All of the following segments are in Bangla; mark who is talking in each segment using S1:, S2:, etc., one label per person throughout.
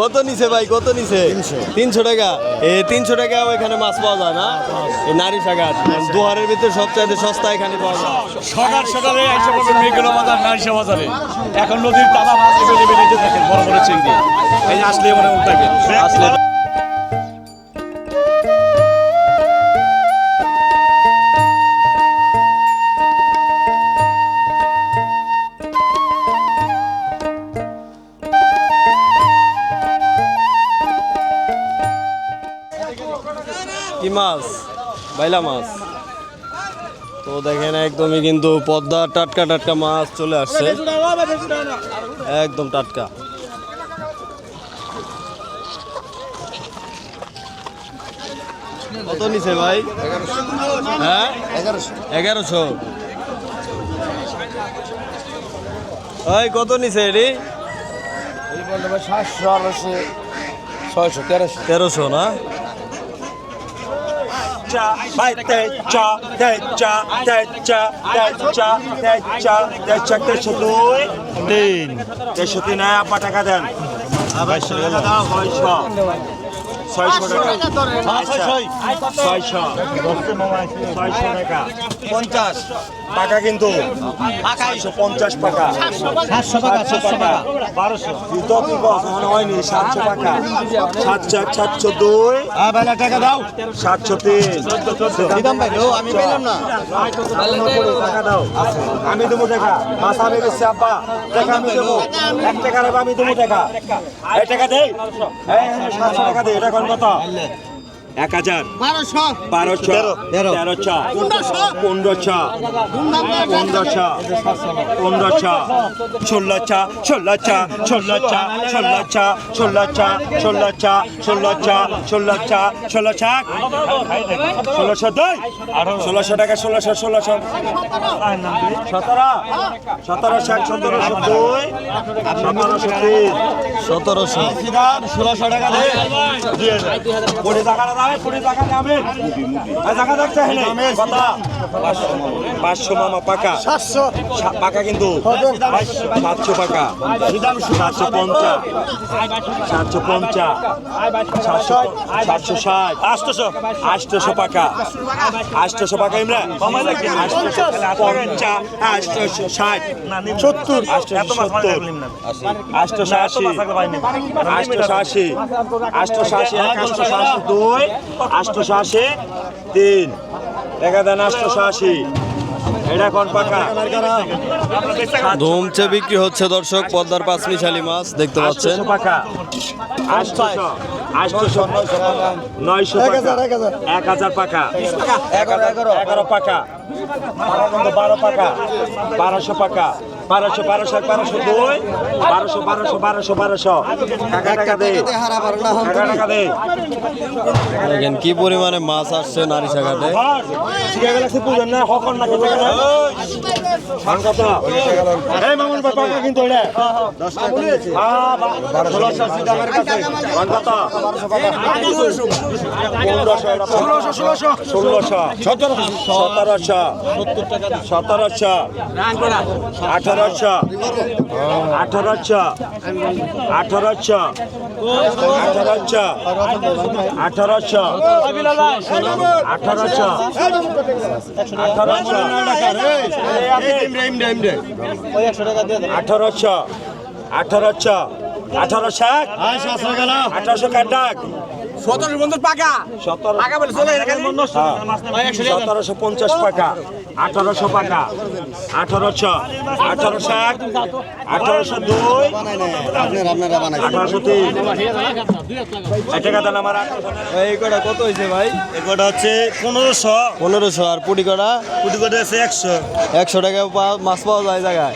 S1: কত নিছে ভাই কত নিছে? তিনশো। টাকা। এ তিনশো টাকা এখানে মাছ পাওয়া যায় না? এই নারী সাগার দুহারের ভিতরে সবচাইতে সস্তা এখানে পাওয়া যায়।
S2: সকাল সকালে একশো পড়বে মেঘগুলো বাজার নারী বাজারে। এখন নদীর টানা মাছ বেড়ে বেলে থাকে বড় বড় চিংড়ি। এই আসলে মানে উল্টাবে
S1: আসলে মাছ বাইলা মাছ। তো দেখেন একদমই কিন্তু পদ্মা টাটকা টাটকা মাছ চলে আসছে। একদম টাটকা। কত নিছে ভাই? হ্যাঁ? এগারোশো। ওই কত নিছে এটি?
S3: সাতশো আড়াইশো ছয়শো তেরোশো।
S1: তেরোশো না?
S2: techa, vai techa, techa, techa, techa, techa, techa, techa দুই তিন তেষট্টি নয় আপা টাকা দেন আবার দাও হয় ছয়শো টাকা। আচ্ছা, ছয়শো পঞ্চাশ। টাকা কিন্তু। পঞ্চাশ টাকা সাতশো টাকা বারোশো। তো কি মনে হয়নি? সাতশো টাকা সাতশো সাতশো দুই। টাকা দাও। সাতশো তিন।
S1: আমি পেলাম না।
S2: টাকা দাও। আমি দেবো টাকা। মাছ আমি আব্বা। টাকা আমি দেবো। এক টাকা নেব আমি দেবো টাকা। এই টাকা সাতশো টাকা দে। এটা الوطن এক হাজার। বারোশো। বারোশো। তেরোশো। পনেরোশো। পনেরোশো। পনেরোশো। ষোলোশো। ষোলোশো। ষোলোশো। ষোলোশো। ষোলোশো। ষোলোশো। ষোলোশো। ষোলোশো। ষোলোশো। ষোলোশো দুই। ষোলোশো টাকা ষোলোশো ষোলোশো। সতেরো। সতেরোশো এক সতেরোশো দুই। সতেরোশো তিন।
S1: সতেরোশো।
S2: ষোলোশো টাকা দে দিয়ে দে কুড়ি টাকা পাঁচশো মামা পাকা। সাতশো। পাকা কিন্তু। সাতশো পাকা। সাতশো পঞ্চাশ সাতশো পঞ্চাশ সাতশো সাতশো ষাট। আটশোশো আটশোশো পাকা। আটশোশো পাকা ইমরা পঞ্চাশ। আটশোশো ষাট। সত্তর। আটশোশো সত্তর। আটশোশো আশি। আটশোশো আশি। আটশোশো আশি এক আটশোশো আশি দুই। আশি তিন। দেখা দেন আটশোশো আশি। এটা কোন পাকা?
S1: ধুমচে বিক্রি হচ্ছে দর্শক পদ্মার পাঁচমিশালি মাছ দেখতে পাচ্ছেন।
S2: পাকা। নয়শো এক হাজার এগারো বারো বারোশো বারোশো বারোশো বারোশো বারোশো বারোশো বারোশো
S1: কি পরিমাণে মাছ আসছে নারী
S2: শাখাতে। সতেরোশো সতেরোশো আঠারোশো আঠারোশো আঠারোশো আঠারোশো আঠারোশো আঠারোশো আঠারোশো আঠারোশো আঠারোশো আঠারোশো আঠারোশো কাটাক
S3: সতেরো বন্ধুর পাকা। পাকা বলে চলে
S2: সতেরোশো পঞ্চাশ টাকা আঠারোশো টাকা আঠারোশো। আঠারোশো এক। আঠারোশো দুই। আঠারোশো তিন। টাকা দেন আমার
S1: এই কটা কত হয়েছে ভাই?
S2: এগুলো হচ্ছে পনেরোশো।
S1: পনেরোশো আর পুটি কটা?
S2: কুটি করে আছে একশো।
S1: একশো টাকা মাছ পাওয়া যায় জায়গায়?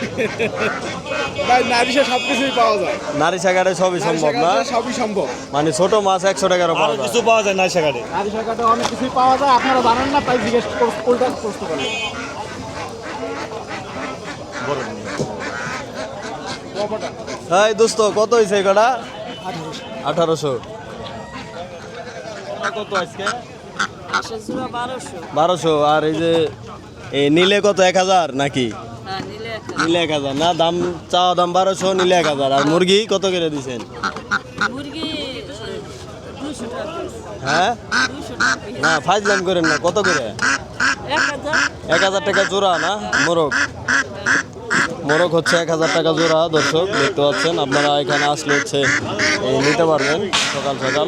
S4: ভাই নারিশা সব কিছুই পাওয়া যায়।
S1: নারী শাখাটে সবই সম্ভব না?
S4: সবই সম্ভব।
S1: মানে ছোট মাছ একশো পাওয়া আরও
S2: কিছু পাওয়া যায়
S4: অনেক কিছুই পাওয়া যায় আপনারা জানেন না তাই জিজ্ঞেস প্রশ্ন করেন।
S1: এই দোস্ত কত হয়েছে কটা? আঠারোশো। কত আজকে? বারোশো? আর এই যে এই নিলে কত এক হাজার নাকি?
S5: নিলে
S1: এক হাজার। না দাম চাওয়া দাম বারোশো নিলে এক হাজার। আর মুরগি কত করে দিছেন?
S5: মুরগি
S1: হ্যাঁ? না, ফাইজলাম করেন না, কত করে?
S5: এক হাজার
S1: টাকা জোড়া না, মোরগ? মোরগ হচ্ছে এক হাজার টাকা জোড়া, দর্শক, দেখতে পাচ্ছেন, আপনারা এখানে আসলে হচ্ছে নিতে পারবেন সকাল সকাল।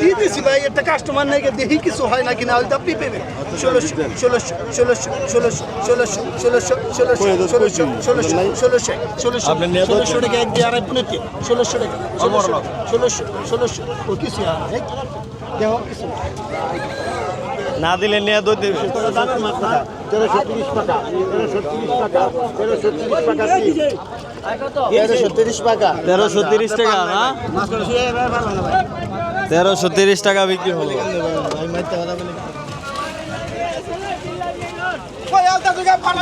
S4: দিতেছি ভাই একটা কাস্টমার নাই দেখি কিছু হয় না কিনা হয়তো আপনি পেবেন ষোলোশো ষোলোশো ষোলোশো ষোলোশো ষোলোশো ষোলোশো ষোলোশো ষোলোশো ষোলোশো ষোলোশো ষোলোশো টাকা এক দিয়ে আড়াই পনেরো ষোলোশো টাকা ষোলোশো ষোলোশো ষোলোশো ও কিছু দেহ কিছু না।
S1: দিলে নিয়ে দুধ দিবে
S4: তেরোশো তিরিশ টাকা টাকা তেরোশো তিরিশ টাকা,
S1: না? তেরোশো তিরিশ টাকা বিক্রি হলো।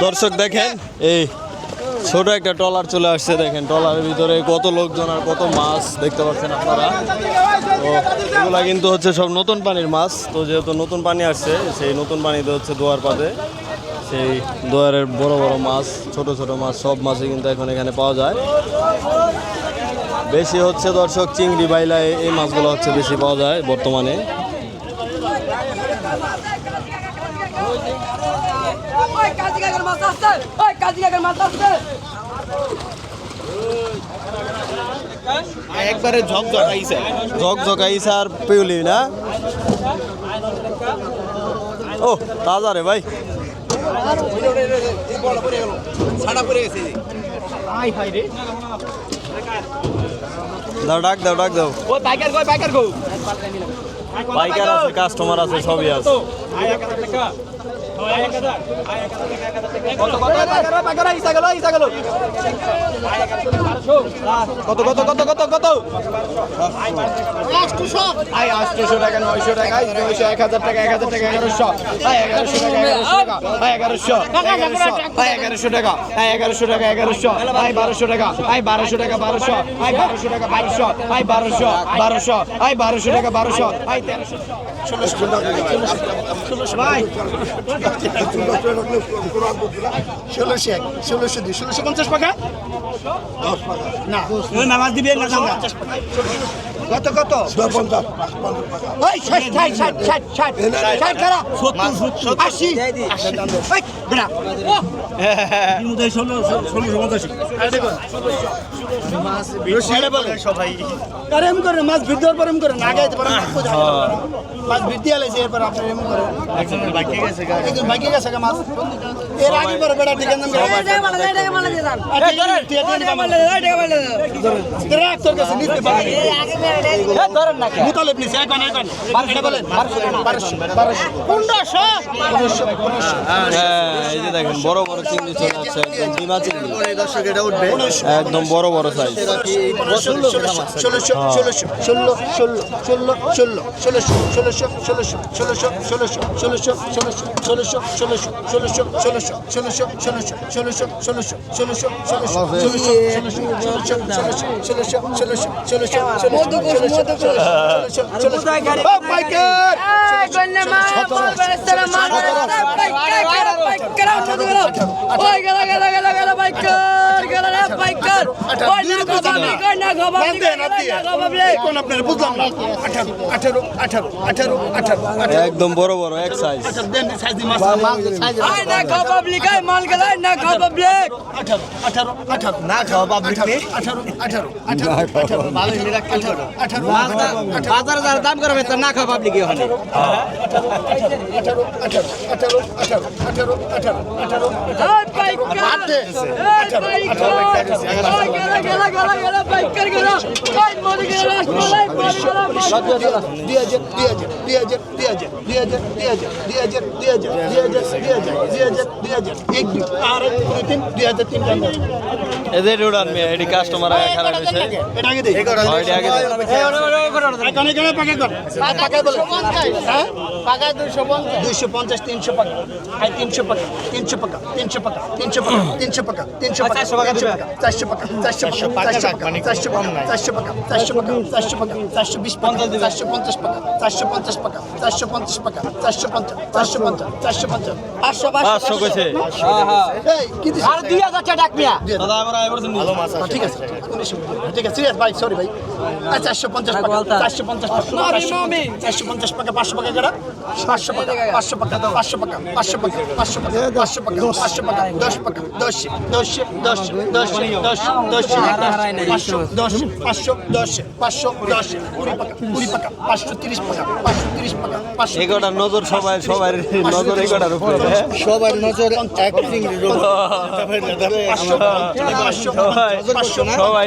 S1: দর্শক দেখেন, এই ছোট একটা ট্রলার চলে আসছে, দেখেন ট্রলারের ভিতরে কত লোকজন আর কত মাছ দেখতে পাচ্ছেন আপনারা। তো এগুলা কিন্তু হচ্ছে সব নতুন পানির মাছ। তো যেহেতু নতুন পানি আসছে, সেই নতুন পানিতে হচ্ছে দোয়ার পাতে। সেই দোয়ারের বড় বড় মাছ, ছোট ছোট মাছ, সব মাছই কিন্তু এখন এখানে পাওয়া যায়। বেশি হচ্ছে দর্শক চিংড়ি, বাইলা এই- মাছগুলো হচ্ছে বেশি পাওয়া যায় বর্তমানে।
S5: মাছ আসছে মাছ আসছে।
S3: একবারে ঝক ঝকাইছে।
S1: ঝক ঝকাইছে আর পিউলি না? ও তাজা রে ভাই।
S3: ছাড়া পড়ে গেছে
S1: দাও ডাক দাও ডাক দাও।
S3: ও পাইকার কই পাইকার কই?
S1: পাইকার আছে কাস্টমার আছে সবই আছে।
S3: কত কত কত কত কত কত কত আই আটশো টাকা নয়শো টাকা নয়শো এক হাজার টাকা এক হাজার টাকা এগারোশো আই এগারোশো টাকা এগারোশো টাকা আই এগারোশো টাকা আই এগারোশো টাকা এগারোশো আই বারোশো টাকা আই বারোশো টাকা বারোশো আই বারোশো টাকা বারোশো আই বারোশো বারোশো আই বারোশো টাকা বারোশো আই তেরোশো ভাই
S4: ষোলোশো এক ষোলোশো দুই ষোলোশো পঞ্চাশ টাকা? না।
S3: নামাজ দিবে না
S4: কত কত ওই ষাট ষাট ষাট ষাট ষাট ষাট করা আশি কারেম ষোলোশো ষোলোশো মুতালেব নিছে এখন এখন ষোলোশো ষোলোশো ষোলোশো ষোলোশো ষোলোশো ষোলোশো ষোলোশো ষোলোশো ষোলোশো ষোলোশো ষোলোশো ষোলোশো ষোলোশো ষোলোশো ষোলোশো ষোলোশো ষোলোশো ষোলোশো উঠবে একদম ষোলোশো ষোলোশো ষোলোশো ষোলোশো 16 16 16 16 16 16
S1: একদম বড় বড় এক সাইজ
S4: না খাওয়া পাবলিক আঠারো আঠারো আঠারো আঠারো আঠারো আঠারো। আঠারো আঠারো
S3: বাজারে যারা দাম করবে তার না খাওয়া পাবলিক ওখানে।
S1: এদের উড়ান মেয়ে এটি কাস্টমার আগে খারাপ হয়েছে
S4: এটা আগে
S1: হয়,
S4: হ্যাঁ দুইশো পঞ্চাশ তিনশো পাকা তিনশো পাকা তিনশো পাকা তিনশো পাকা তিনশো পাকা তিনশো পাকা তিনশো পাকা তিনশো পাকা চারশো পাকা চারশো পাকা চারশো পাকা চারশো পাকা চারশো পাকা চারশো পাকা চারশো পাকা চারশো বিশ পাকা চারশো পঞ্চাশ পাকা চারশো পঞ্চাশ পাকা চারশো পঞ্চাশ পাকা চারশো পঞ্চাশ চারশো পঞ্চাশ চারশো পঞ্চাশ পাঁচশো
S1: পাঁচশো কইছে
S4: এই কি
S5: আর দুই হাজার টাকা ডাক মিয়া
S1: দাদা আমরা এবার
S4: ভালো মাছ আছে ঠিক আছে ঠিক আছে সিরিয়াস ভাই সরি ভাই আচ্ছা চারশো পঞ্চাশ টাকা চারশো পঞ্চাশ চারশো পঞ্চাশ টাকা পাঁচশো টাকা কেনা পাঁচশো টাকা পাঁচশো টাকা পাঁচশো টাকা পাঁশো টাকা পাঁচশো টাকা পাঁচশো টাকা পাঁচশো টাকা দশ টাকা দশ দশ দশ দশ দশ দশ পাঁচশো দশ পাঁচশো দশ পাঁচশো দশ কুড়ি টাকা কুড়ি টাকা পাঁচশো তিরিশ টাকা পাঁচশো তিরিশ টাকা পাঁচশো
S1: এগোটার নজর সবাই সবার নজর এগোটার উপরে হ্যাঁ?
S4: সবার নজর পাঁচশো পাঁচশো পাঁচশো
S1: সবাই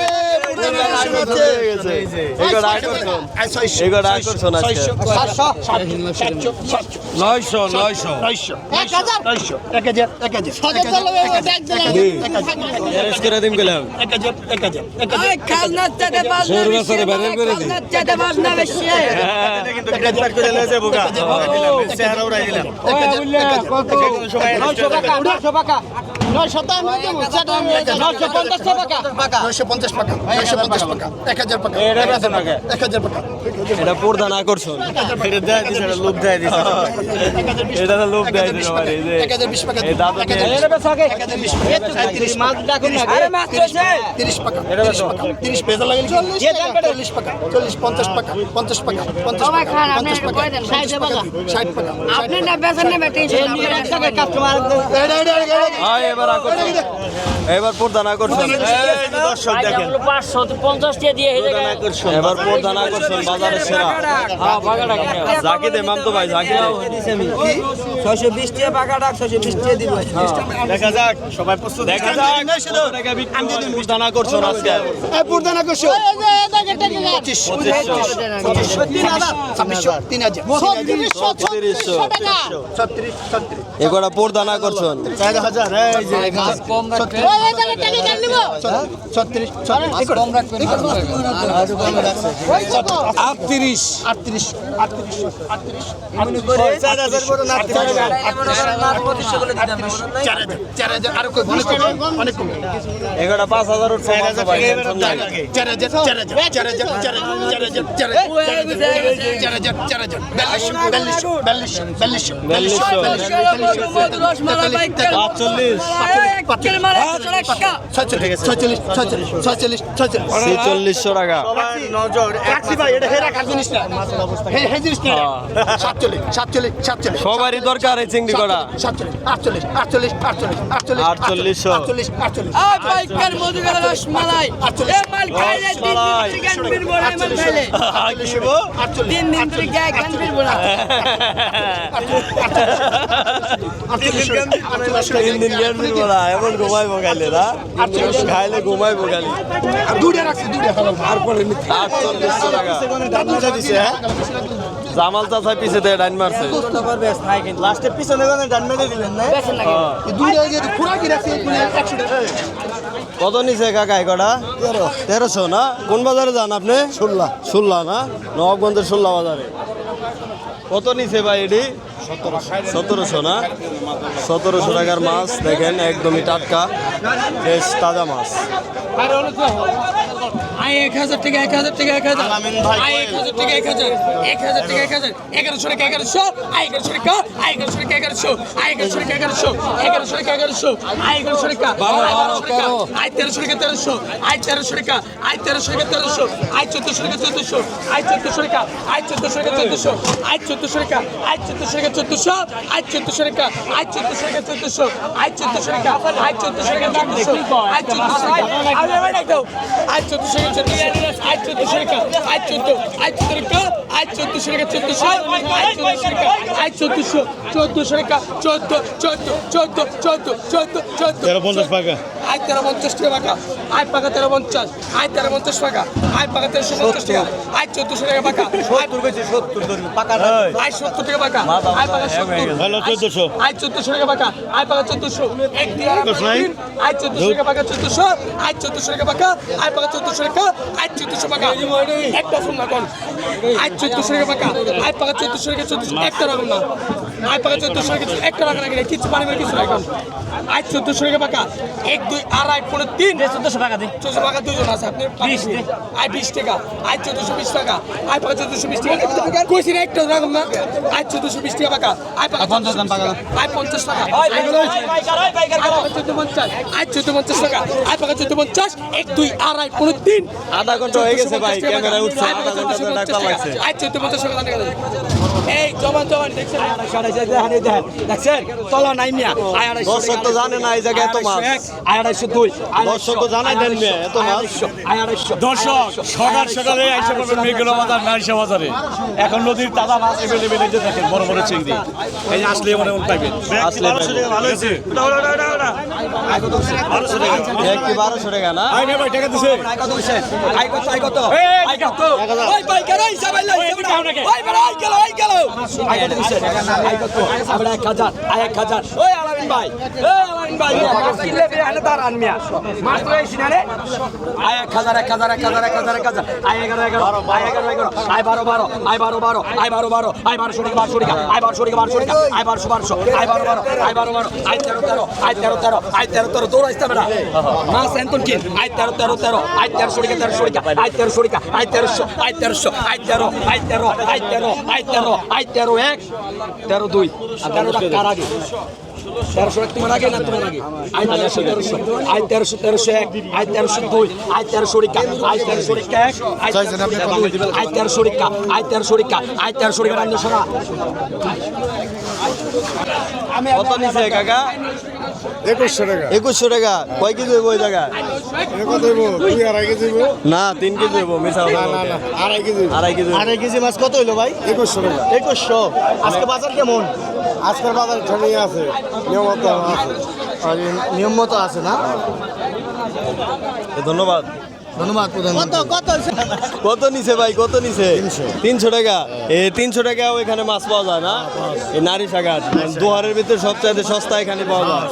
S1: নয়শো
S4: পঞ্চাশ টাকা নয়শো পঞ্চাশ টাকা নয়শো পঞ্চাশ টাকা এক হাজার টাকা এক হাজার টাকা এটা পর্দা না করছ?
S1: এটা দেয় দিছে এটা লোভ দেয় দিছে এটা তো লোভ দেয় দিছে আমার এই যে
S4: এক হাজার বিশ টাকা এটা তো
S1: এটা
S4: বেশ আগে। এক হাজার বিশ টাকা তিরিশ মাছ ডাকুন না
S5: আরে মাছ আছে
S4: তিরিশ টাকা এটা বেশ টাকা তিরিশ পেজা লাগে চল্লিশ চল্লিশ টাকা। চল্লিশ পঞ্চাশ টাকা পঞ্চাশ টাকা পঞ্চাশ টাকা পঞ্চাশ টাকা
S5: ষাট
S4: টাকা
S5: আপনি না বেচেন না বেটে কাস্টমার
S1: এবার আকর্ষণ এবার প্রধান আকর্ষণ।
S2: দর্শক দেখেন।
S1: এবার প্রধান আকর্ষণ বাজারের সেরা। জাকিদ ইমাম তো ভাই জাকিদ
S5: ছয়শো বিশ টাকা পাকা ডাক ছয়শো বিশ টাকা দিব।
S2: দেখা যাক সবাই প্রস্তুত
S1: দেখা যাক। প্রধান আকর্ষণ আজকে।
S4: প্রধান আকর্ষণ। পঁচিশশো, পঁচিশশো, তিন হাজার, ছাব্বিশশো, তিন হাজার,
S1: তিরিশশো
S4: ছত্রিশ, ছত্রিশ,
S1: এগুলা প্রধান আকর্ষণ।
S2: হাজার
S4: আটত্রিশ। আটত্রিশ আটত্রিশ আটত্রিশ
S1: এগারো পাঁচ হাজার
S4: চল্লিশ
S1: ছেচল্লিশশো টাকা
S2: নজর।
S1: সবারই দরকার এই চিংড়ি করা
S4: আটচল্লিশ, আটচল্লিশ, আটচল্লিশ, আটচল্লিশ। আটচল্লিশ, আটচল্লিশ, আটচল্লিশ,
S5: তিন দিন থেকে গায়ে গান ফিরবো না
S4: আটচল্লিশ, আটচল্লিশ,
S1: না এমন ঘুমাইবো খাইলে না খাইলে ঘুমাইবো খালি।
S4: আর দুইটা রাখছি, দুইটা খালাম।
S1: আটচল্লিশশো টাকা। জামাল চাচা পিছে দিয়ে ডাইন মারছে।
S2: লাস্টের পিছনে কোনো ডান মেরে দিলেন না।
S1: কত নিছে কাকা এগোটা তেরোশো না? কোন বাজারে যান আপনি? শুল্লা শুল্লা না? নবাবগঞ্জের শুল্লা বাজারে। কত নিছে ভাই এটি? সতেরোশো না? সতেরোশো টাকার মাছ, দেখেন, একদমই টাটকা, বেশ তাজা মাছ।
S5: আই
S3: এক হাজার টাকা এক হাজার টাকা এক হাজার আয় এক হাজার টাকা এক হাজার এক হাজার টাকা এক হাজার এগারোশো টাকা এগারোশো আয় এগারোশো টাকা আয় এগারোশো টাকা এগারোশো আয় এগারোশো টাকা এগারোশো এগারোশো টাকা এগারোশো আয় এগারোশো টাকা আয় তেরোশো টাকা তেরোশো আয় তেরোশো টাকা আয় তেরোশো টাকা তেরোশো আয় চোদ্দশো টাকা চোদ্দশো আয় চোদ্দশো টাকা আয় চোদ্দশো টাকা চোদ্দশো আয় চোদ্দশো টাকা আয় চোদ্দশো টাকা চোদ্দশো আয় চোদ্দশো টাকা আয় চোদ্দশো টাকা চোদ্দশো আয় চোদ্দশো টাকা আয় চোদ্দশো টাকা চোদ্দশো আয় চোদ্দশো টাকা আমি আমার ডাক দাও আয় চোদ্দশো টাকা আয় চোদ্দশো টাকা আয় চোদ্দ আয় চোদ্দ টাকা আয় চোদ্দশো টাকা চোদ্দশো আয় চোদ্দশো টাকা আয় চোদ্দশো চোদ্দশো টাকা চোদ্দ চোদ্দ চোদ্দ চোদ্দ চোদ্দ চোদ্দ পঞ্চাশ টাকা আয় তেরো পঞ্চাশ টাকা পাকা আয় পাকা তেরো পঞ্চাশ। আয় তেরো পঞ্চাশ টাকা আয় পাকা তেরোশো পঞ্চাশ টাকা। আয় চোদ্দশো টাকা পাকা আয় সত্তর টাকা পাকা আয় পাকা সত্তর। আয় চোদ্দশো। টাকা পাকা আয় পাকা চোদ্দশো। এক আয় চোদ্দশো টাকা পাকা চোদ্দশো। আয় চোদ্দশো টাকা পাকা আয় পাকা চোদ্দশো টাকা। আয় চোদ্দশো পাকা একটা ফোন না কোন আয় চোদ্দশো টাকা পাকা আয় পাকা চোদ্দশো টাকা চোদ্দশো। একটা রকম না। আয় পাকা চোদ্দশো টাকা একটা টাকা লাগে কিছু পানি কিছু এখন। আয় চোদ্দশো টাকা পাকা এক দুই আড়াই পনেরো তিন। চোদ্দশো টাকা চোদ্দশো টাকা দুজন আছে আপনি বিশ আয় বিশ টাকা আয় চোদ্দশো বিশ টাকা আয় পাকা চোদ্দশো বিশ টাকা। কইছি না একটা রকম না। আয় চোদ্দশো বিশ টাকা পাকা আয় পাকা পঞ্চাশ টাকা আয় পঞ্চাশ টাকা। চোদ্দ পঞ্চাশ আয় চোদ্দ পঞ্চাশ টাকা আয় পাকা চোদ্দ পঞ্চাশ এক দুই আড়াই পনেরো তিন।
S1: আধা ঘণ্টা হয়ে গেছে ভাই ক্যামেরায় উঠছে আধা ঘণ্টা লাগছে।
S3: আয় চোদ্দ পঞ্চাশ টাকা এই জবান জবান দেখছেন? দেখছেন তলা নাই মিয়া আয় আড়াইশো
S1: দর্শক তো জানে না এই জায়গায় এত মাছ
S3: আয় আড়াইশো দুই
S1: দর্শক তো জানাই দেন মিয়া এত মাছ
S3: আয় আড়াইশো
S6: দর্শক সকাল সকালে আইসা পাবেন মেঘলা বাজার এখন নদীর তাজা মাছ এভেলেবেল এই যে দেখেন বড় বড় চিংড়ি এই আসলে মনে মনে পাইবেন
S1: আসলে
S6: ভালো হয়েছে ওটা। বারোশো টাকা।
S1: না?
S3: এক হাজার এক হাজার। ওই আলামিন ভাই আয় বারো বারো আয় বারো বারো আয় বারো বারো আয় বারোশো টাকা বারোশো টাকা আয় বারোশো টাকা বারোশো টাকা আয় বারোশো বারোশো আয় বারো বারো আয় বারো বারো আয় তেরো তেরো আয় তেরো তেরো আয় তেরো তেরো দৌড়াইতে বেড়া মাছ এন্তন কিন আয় তেরো তেরো তেরো আয় তেরোশো টাকা তেরোশো টাকা আয় তেরোশো টাকা আয় তেরোশো আয় তেরোশো আয় তেরো আয় তেরো আয় তেরো আয় তেরো আয় তেরো এক তেরো দুই আর তেরোটা কার আগে তেরোশো এক তোমার আগে না তোমার আগে আয় তেরোশো তেরোশো আয় তেরোশো তেরোশো এক আয় তেরোশো দুই আয় তেরোশো রিকা আয় তেরোশো রিকা এক আয় তেরোশো দুই আয় তেরোশো রিকা আয় তেরোশো রিকা আয় তেরোশো রিকা
S1: কত নিছে কাকা?
S4: একুশশো টাকা।
S1: একুশশো টাকা। কয় কেজি হইব ওই জায়গায়?
S4: কত দেবো দুই আড়াই কেজি দেবো
S1: না তিন কেজি হইব মিশা
S4: না না না আড়াই কেজি
S1: আড়াই কেজি
S7: আড়াই কেজি মাছ কত হইল ভাই?
S4: একুশশো টাকা।
S7: একুশশো। আজকে বাজার কেমন?
S4: আজকের বাজার ঠেলেই আছে নিয়মত আছে।
S7: আর নিয়ম মতো আছে না?
S1: ধন্যবাদ।
S7: ধন্যবাদ প্রধানমন্ত্রী। কত
S1: কত? নিছে ভাই কত নিছে? তিনশো। টাকা। এ তিনশো টাকাও এখানে মাছ পাওয়া যায় না? নারী শাখার দুহারের ভিতরে সবচাইতে সস্তা এখানে পাওয়া যায়।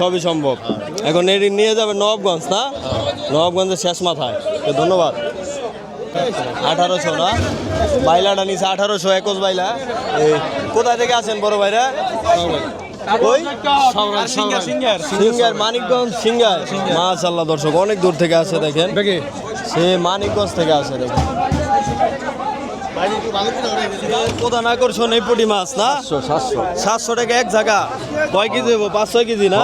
S1: সবই সম্ভব। এখন এটি নিয়ে যাবে নবাবগঞ্জ না? নবাবগঞ্জের শেষ মাথায়। ধন্যবাদ। আঠারোশো না? বাইলাটা নিছে আঠারোশো একুশ বাইলা। এই কোথায় থেকে আছেন বড় ভাইরা? সিঙ্গার মানিকগঞ্জ সিঙ্গার। মাশাল্লাহ দর্শক অনেক দূর থেকে আসে দেখেন। সে মানিকগঞ্জ থেকে আসে দেখেন। প্রধান আকর্ষণ এই পুটি মাছ না? সাতশো টাকা এক জায়গা। কয় কেজি হব? পাঁচ ছয় কেজি না?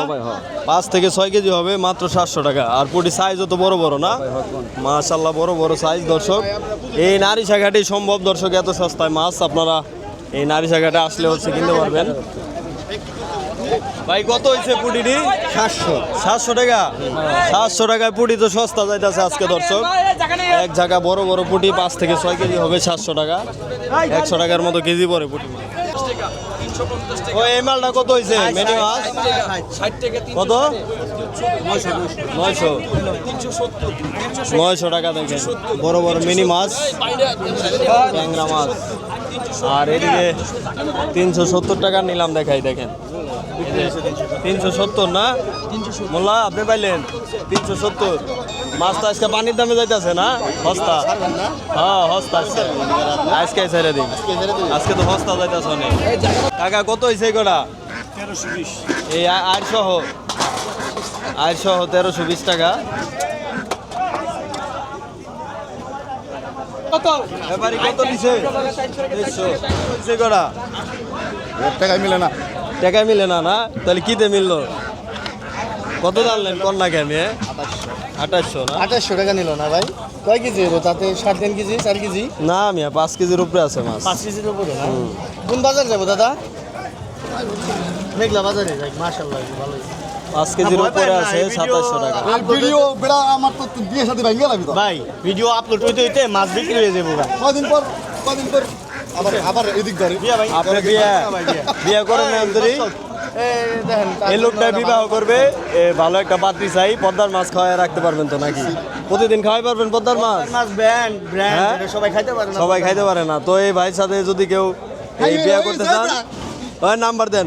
S1: পাঁচ থেকে ছয় কেজি হবে মাত্র সাতশো টাকা। আর পুটি সাইজও তো বড় বড় না? মাশাল্লাহ বড় বড় সাইজ দর্শক। এই নারী শাখাটি সম্ভব দর্শক এত সস্তায় মাছ আপনারা এই নারী শাখাটা আসলে হচ্ছে কিনতে পারবেন। ভাই কত হয়েছে পুটিটি? সাতশো। সাতশো টাকা? সাতশো টাকায় পুটি তো সস্তা যাইতেছে আজকে দর্শক। এক জায়গা বড় বড় পুটি পাঁচ থেকে ছয় কেজি হবে সাতশো টাকা। একশো টাকার মতো কেজি পড়ে পুটি। মাছ ও এই মালটা কত হয়েছে মেনি মাছ? কত? নয়শো। নয়শো টাকা দেখেন। বড় বড় মিনি মাছ। ট্যাংরা মাছ। আর এদিকে তিনশো সত্তর টাকা নিলাম দেখাই, দেখেন। তিনশো সত্তর না? মোল্লা, আপনি পাইলেন তিনশো সত্তর। মাছ তো আজকে পানির দামে যাইতেছে না? হস্তা। হ্যাঁ হস্তা আজকে। আজকে ছেড়ে দিন। আজকে তো হস্তা যাইতেছে অনেক। টাকা কত হয়েছে কটা এই আট সহ তেরোশো বিশ টাকা। ব্যাপারি কত নিছে নিছে কটা?
S4: টাকায় মিলে না।
S1: টাকায় মিলে না না? তাহলে কিতে মিললো? কত জানলেন কন্যাকে আমি আঠাশশো। না?
S7: আঠাশশো টাকা নিল না ভাই। কয় কেজি হলো তাতে সাড়ে তিন কেজি চার কেজি?
S1: না আমি পাঁচ কেজির উপরে আছে মাছ।
S7: পাঁচ কেজির উপরে না? কোন বাজার যাব দাদা? মেঘলা বাজারে যাই মার্শাল্লাহ ভালোই।
S1: পাঁচ কেজির উপরে আছে সাতাশশো টাকা।
S4: ভিডিও বেড়া আমার তো বিয়ে সাথে লাগবে
S7: ভাই ভিডিও আপলোড হইতে হইতে মাছ বিক্রি হয়ে যাব ভাই।
S4: কদিন পর কদিন পর আবার আবার এদিক ধরে।
S7: বিয়া ভাই।
S1: আপনি বিয়ে বিয়ে করেন অন্তরি
S7: এই
S1: লোকটা বিবাহ করবে এ ভালো একটা পাত্রী চাই পদ্মার মাছ খাওয়ায় রাখতে পারবেন তো নাকি? প্রতিদিন খাওয়াই পারবেন পদ্মার মাছ?
S7: মাছ ব্র্যান্ড ব্র্যান্ড
S1: হ্যাঁ?
S7: সবাই খাইতে পারে না
S1: সবাই খাইতে পারে না। তো এই ভাইয়ের সাথে যদি কেউ এই বিয়ে করতে চান ওই নাম্বার দেন।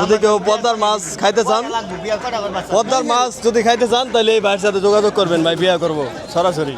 S1: যদি কেউ পদ্মার মাছ খাইতে চান, পদ্মার মাছ যদি খাইতে চান, তাহলে এই ভাইয়ের সাথে যোগাযোগ করবেন, ভাই, বিয়া করব, সরাসরি।